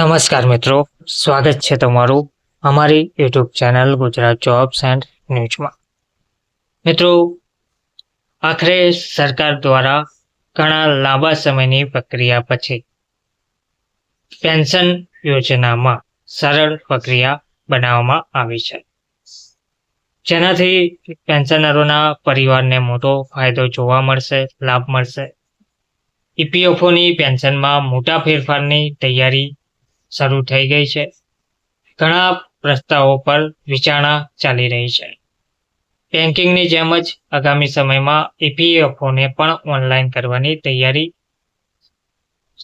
નમસ્કાર મિત્રો, સ્વાગત છે તમારું અમારી YouTube channel Gujarat jobs and ન્યૂઝમાં મિત્રો, આખરે સરકાર દ્વારા ઘણા લાંબા સમયની પ્રક્રિયા પછી પેન્શન યોજનામાં સરળ પ્રક્રિયા બનાવવામાં આવી છે. જેનાથી પેન્શનરોના પરિવારને મોટો ફાયદો જોવા મળશે, લાભ મળશે. ઈપીએફઓની પેન્શનમાં મોટા ફેરફારની તૈયારી શરૂ થઈ ગઈ છે. ઘણા પ્રસ્તાવો પર વિચારણા ચાલી રહી છે. બેન્કિંગની જેમ જ આગામી સમયમાં ઈપીએફઓને પણ ઓનલાઈન કરવાની તૈયારી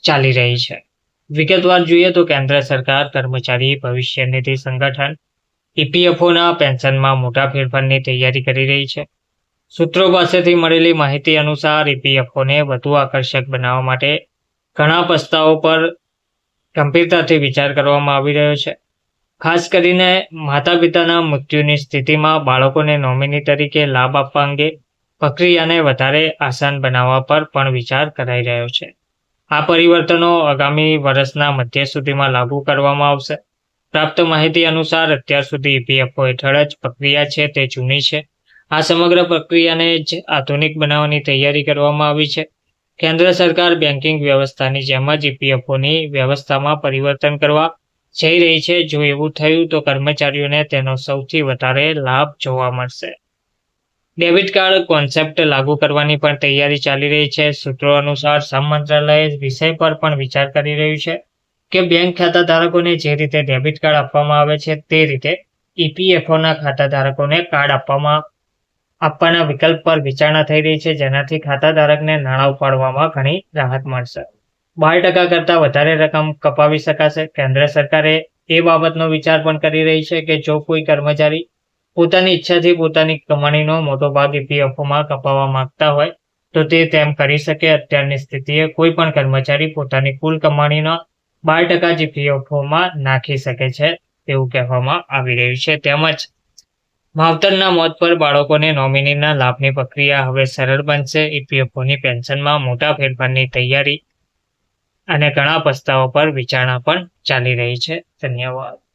ચાલી રહી છે. વિગતવાર જોઈએ તો કેન્દ્ર સરકાર, કર્મચારી ભવિષ્ય નિધિ સંગઠન ઈપીએફઓના પેન્શનમાં મોટા ફેરફારની તૈયારી કરી રહી છે. સૂત્રો પાસેથી મળેલી માહિતી અનુસાર ઈપીએફઓને વધુ આકર્ષક બનાવવા માટે ઘણા પ્રસ્તાવો પર ગંભીરતાથી વિચાર કરવામાં આવી રહ્યો છે. ખાસ કરીને માતા પિતાના મૃત્યુની સ્થિતિમાં બાળકોને નોમિની તરીકે લાભ આપવા અંગે પ્રક્રિયાને વધારે આસાન બનાવવા પર પણ વિચાર કરાઈ રહ્યો છે. આ પરિવર્તનો આગામી વર્ષના મધ્ય સુધીમાં લાગુ કરવામાં આવશે. પ્રાપ્ત માહિતી અનુસાર અત્યાર સુધી ઈપીએફઓ હેઠળ જ પ્રક્રિયા છે તે જૂની છે. આ સમગ્ર પ્રક્રિયાને જ આધુનિક બનાવવાની તૈયારી કરવામાં આવી છે. કેન્દ્ર સરકાર બેન્કિંગ વ્યવસ્થાની જેમ જ ઈપીએફઓની વ્યવસ્થામાં પરિવર્તન કરવા જઈ રહી છે. જો એવું થયું તો કર્મચારીઓને તેનો સૌથી વધારે લાભ જોવા મળશે. ડેબિટ કાર્ડ કોન્સેપ્ટ લાગુ કરવાની પણ તૈયારી ચાલી રહી છે. સૂત્રો અનુસાર શ્રમ મંત્રાલય વિષય પર પણ વિચાર કરી રહ્યું છે કે બેંક ખાતા ધારકોને જે રીતે ડેબિટ કાર્ડ આપવામાં આવે છે તે રીતે ઈપીએફઓના ખાતા ધારકોને કાર્ડ આપવામાં આપવાના વિકલ્પ પર વિચારણા થઈ રહી છે, જેનાથી ખાતાધારકને નાણાં ઉપાડવામાં ઘણી રાહત મળશે. બાર ટકા કરતાં વધારે રકમ કપાવી શકાશે. કેન્દ્ર સરકારે એ બાબતનો વિચાર પણ કરી રહી છે કે જો કોઈ કર્મચારી પોતાની ઈચ્છાથી પોતાની કમાણીનો મોટો ભાગ ઈપીએફઓમાં કપાવવા માંગતા હોય, તો તે તેમ કરી શકે. અત્યારની સ્થિતિએ કોઈ પણ કર્મચારી પોતાની કુલ કમાણીનો બાર ટકા જ ઈપીએફઓમાં નાખી શકે છે તેવું કહેવામાં આવી રહ્યું છે. તેમજ માવતરના મોત પર બાળકોને નોમિનીના લાભની પ્રક્રિયા હવે સરળ બનશે. ઈપીએફઓની પેન્શનમાં મોટા ફેરફારની તૈયારી અને ઘણા પ્રસ્તાવો પર વિચારણા પણ ચાલી રહી છે. ધન્યવાદ.